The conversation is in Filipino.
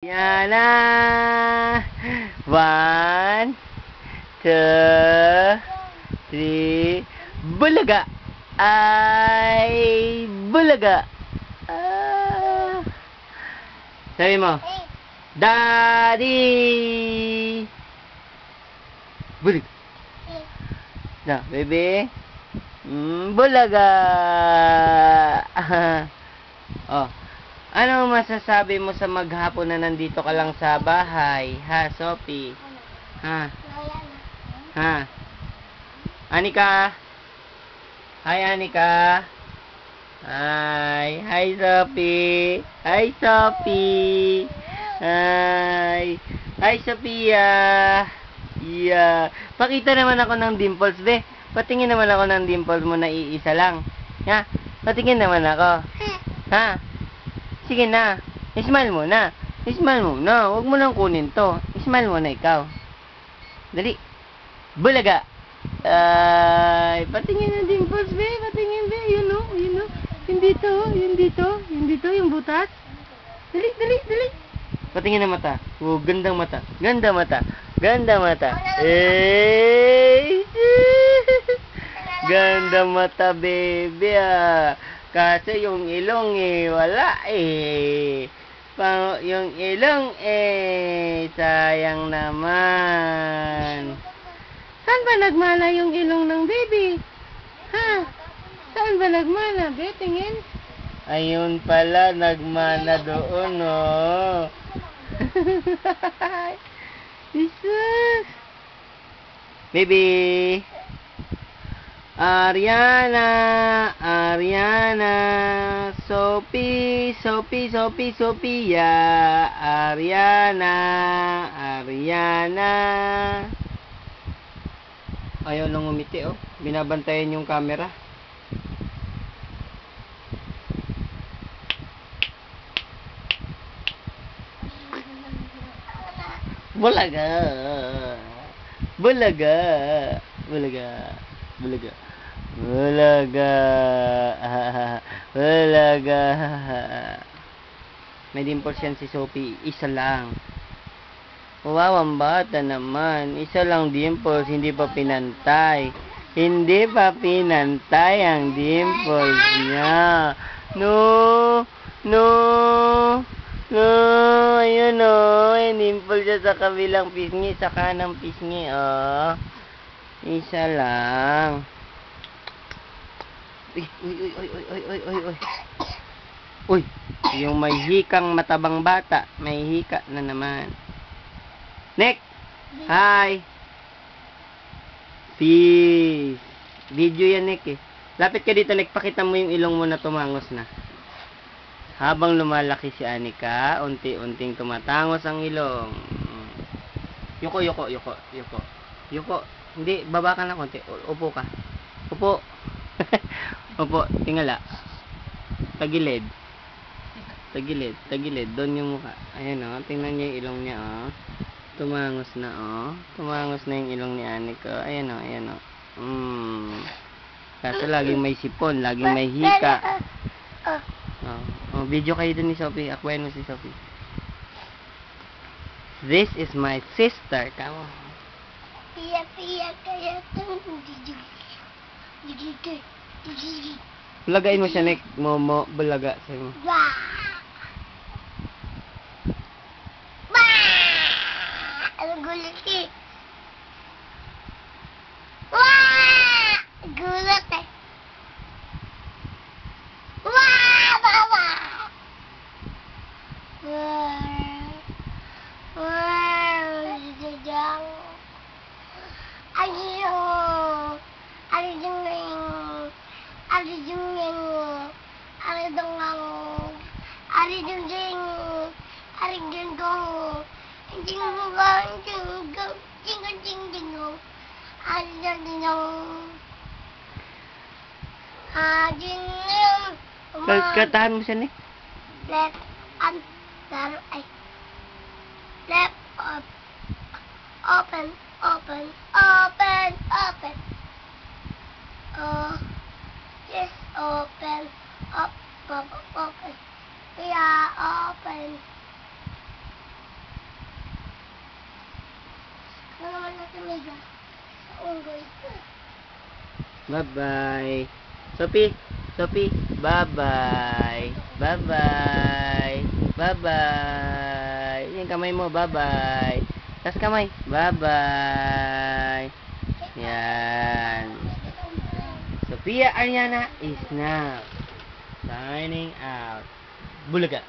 Yan na. One, two, three. Bulaga. Ay, bulaga. Ah. Sabi mo, Daddy. Bulaga. Na, baby. Mm, bulaga. oh. Ano masasabi mo sa maghapon na nandito ka lang sa bahay? Ha, Sophie? Ha? Ha? Anika? Hi, Anika? Hi. Hi, Sophie. Hi, Sophie. Hi. Hi, Sophia. Yeah. Pakita naman ako ng dimples, be. Patingin naman ako ng dimples mo na iisa lang. Ha? Patingin naman ako. Ha? Sige na. Ismile mo na. Ismile mo na. Huwag mo nang kunin to. Ismile mo na ikaw. Dali. Bulaga. Ay, patingin na dimples, be. Patingin, be. Yun o, yun o. Yung dito, yung dito, yung dito, yung butas. Dali, dali, dali. Patingin na mata. Oh, gandang mata. Ganda mata. Ganda mata. Eh. Ganda mata, baby, ah. Kasi yung ilong eh, wala eh. Pang, yung ilong eh, sayang naman. Saan ba nagmala yung ilong ng baby? Ha? Saan ba nagmana? Be, tingin. Ayun pala, nagmana doon, oh. Jesus. Baby. Ariana, Ariana, Sophie, Sophie, Sophie, Sophia, Ariana, Ariana. Ayaw lang umiti, oh. Binabantayan yung camera. Bulaga. Bulaga. Bulaga. Bulaga. Bulaga. Bulaga. May dimples yan si Sophie. Isa lang. Wow, ang bata naman. Isa lang dimples, hindi pa pinantay. Hindi pa pinantay ang dimples niya. No, no, no. Ayun o. Oh. May dimple siya sa kabilang pisngi, sa kanang pisngi. Oh. Isa lang. Uy, uy, uy, uy, uy, uy, uy, uy. Uy, yung may hikang matabang bata, may hika na naman. Nick! Hi! Peace! Video yan, Nick eh. Lapit ka dito, Nick. Pakita mo yung ilong mo na tumangos na. Habang lumalaki si Anika, unti-unting tumatangos ang ilong. Yuko, yuko, yuko, yuko. Yuko, hindi, baba ka na konti. Upo ka. Upo. Upo, tingala. Tagilid. Tagilid, tagilid. Doon yung mukha. Ayan o, oh. tingnan niyo yung ilong niya o. Oh. Tumangos na o. Oh. Tumangos na yung ilong ni Anika. Ayan o, oh, ayan o. Oh. Mm. Kaso laging may sipon, laging may hika. Oh, oh video kayo dun ni Sophie. Akbayan mo si Sophie. This is my sister. Kamo. Pia, pia, kaya itong didi. Didi, didi. Bulagain mo siya, Nick. Momo, bulaga. Sabi mo. Ang gulat eh. Wah! Gulat eh. Wah! Baba! Wah! Wah! Jajang. jinjing hari jeng jeng jeng jeng jeng, hari jeng, jeng, left and left open open open Sa unggoy. Bye-bye. Sophie, Sophie, bye-bye. Bye-bye. Bye-bye. Yung kamay mo, bye-bye. Tas kamay, bye-bye. Yan. Sophia Ariana is now signing out. Bulaga.